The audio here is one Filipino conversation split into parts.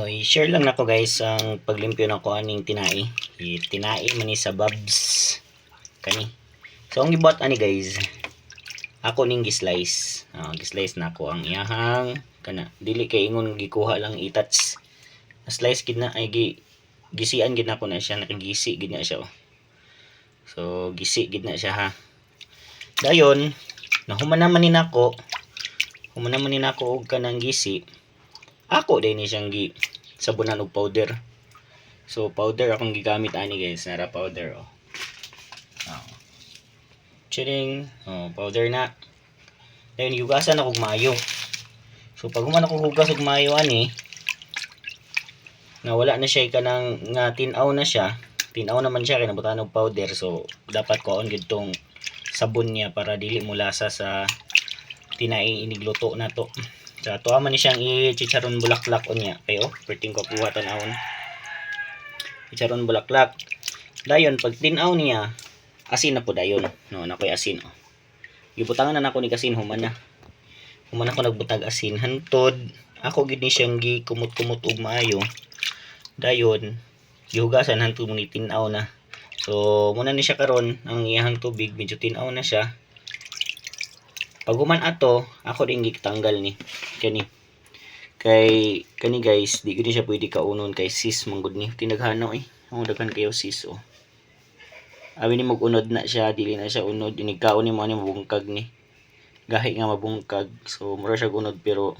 Oh, i-share lang nako guys ang paglimpyo nako aning tinai. Tinai man ni sa Babs kani. So ang gibot ani guys. Ako ning gislice. Ah, gislice nako ang iyahang kana dili kay ingon gikuha lang itats. Slice gid na ay gi gisian gid nako na siya nakagisi gid na siya. Oh. So gisi gid na siya ha. Dayon, nahuman naman ni nako. Human naman ni nako og kanang gisi ako din ni siyang gi sabunan og powder. So powder akong gigamit ani guys. Nara powder oh. Oh chiring oh powder na. Then yugasan ako og mayo. So pag human ako hugas og mayo ani na wala na siya kanang nga tinaw na siya. Tinaw naman siya kay nabutan og powder. So dapat ko on gid tong sabon niya para dili mo lasa sa tinai inigluto na to sa tuwa man ni siyang i-chicharon bulaklak o niya. Kayo, perting ko kuha tanawon. Chicharon bulaklak. Dayon, pag tinaw niya, asin na po dayon. No, nakoy asin. Oh. Gibutangan na nako ni kasin, human na. Human ako nagbutag asin. Hantod, ako gid ni siyang gi kumot-kumot og maayo. Dayon, gihugasan hantod mo ni tinaw na. So, muna ni siya karon ang iyahang tubig, medyo tinaw na siya. Pag human ato, ako din gitanggal ni kani. Kay kani guys, di gid siya pwede kaunon kay sis manggod ni tinaghanaw eh. Ang daghan kayo sis oh. Abi ni mag-unod na siya, dili na siya unod, inigkaon ni mo ni mabungkag ni. Gahi nga mabungkag. So mura siya unod pero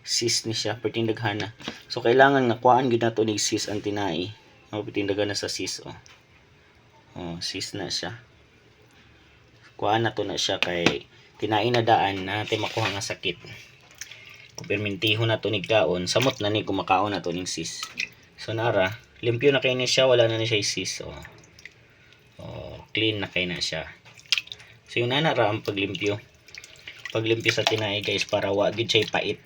sis ni siya perting daghana. So kailangan nga kuan gyud nato ni sis ang tinai. Mao perting daghana sa sis oh. Oh, sis na siya. Kuan na to na siya kay tinain na daan na natin makuha nga sakit. Kung permintiho na to ni kaon, samot na ni kumakaon na to ning sis. So nara, limpyo na kay ni siya, wala na ni siya sis. Oh. oh clean na kay na siya. So yun na nara ang paglimpyo. Paglimpyo sa tinay guys para wa gid siya pait.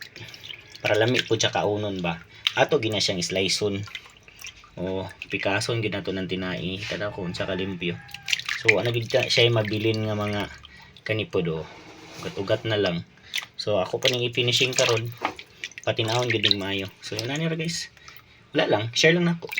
Para lami po siya kaunon ba. Ato gina siyang sliceon. Oh, pikason gid nato ng tinai. Tada ko unsa kalimpyo. So ano gid siya mabilin nga mga kanipod oh ugat-ugat na lang. So ako pa ning i-finishing karon patinahon gid ning maayo. So yun na guys. Wala lang. Share lang nako